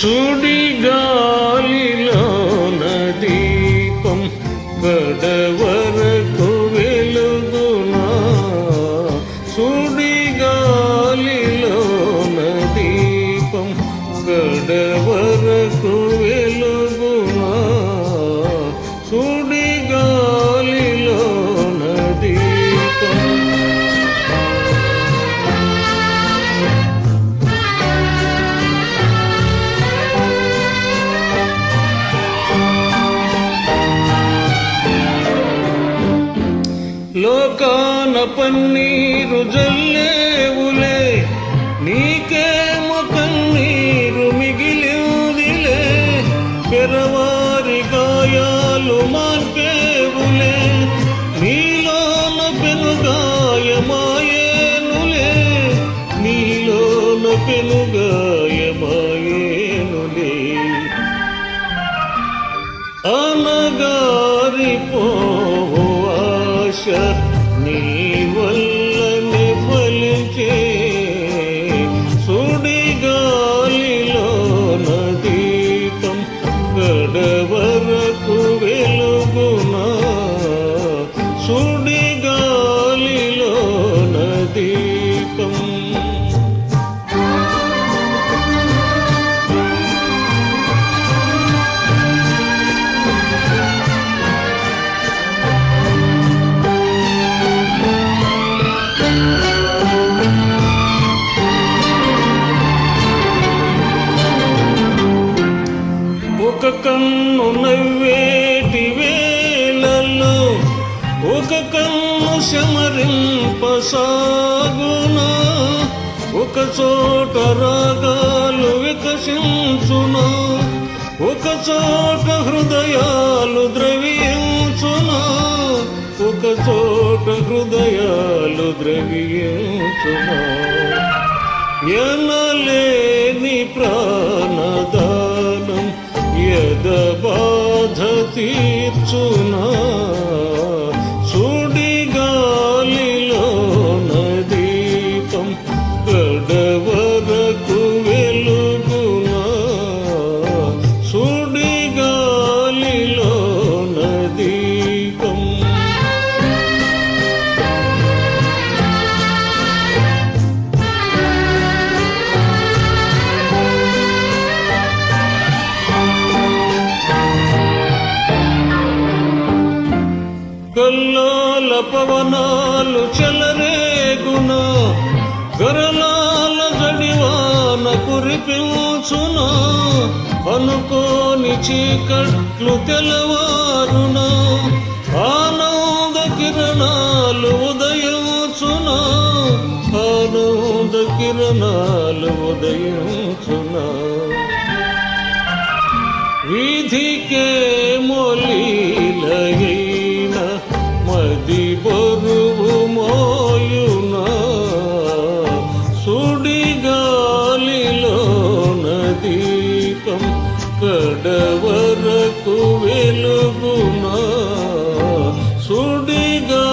சுடிகா పన్నీరు జల్లేవులే నీకేమో కన్నీరు మిగిలిందిలే పెరవారి గాయాలు మార్పేవులే నీలోన పెనుగాయమాయేనులే నీలోన పెనుగాయమాయేనులే. అనగారి ఒక కన్ను శమరింపసాగునా ఒక చోట రాగాలు వికసించునా ఒక చోట హృదయాలు ద్రవించునా ఒక చోట హృదయాలు ద్రవించునా. ఎనలేని ప్రాణదానం యద బాధ తీర్చునా. గల్లాల పవనాలు చెలరేగున గరలాల జడివాన కురిపించున అనుకోని చీకట్లు తెలవారున ఆనంద కిరణాలు ఉదయించున ఆనంద కిరణాలు ఉదయించున. వీధికే మొలి சுடிகள்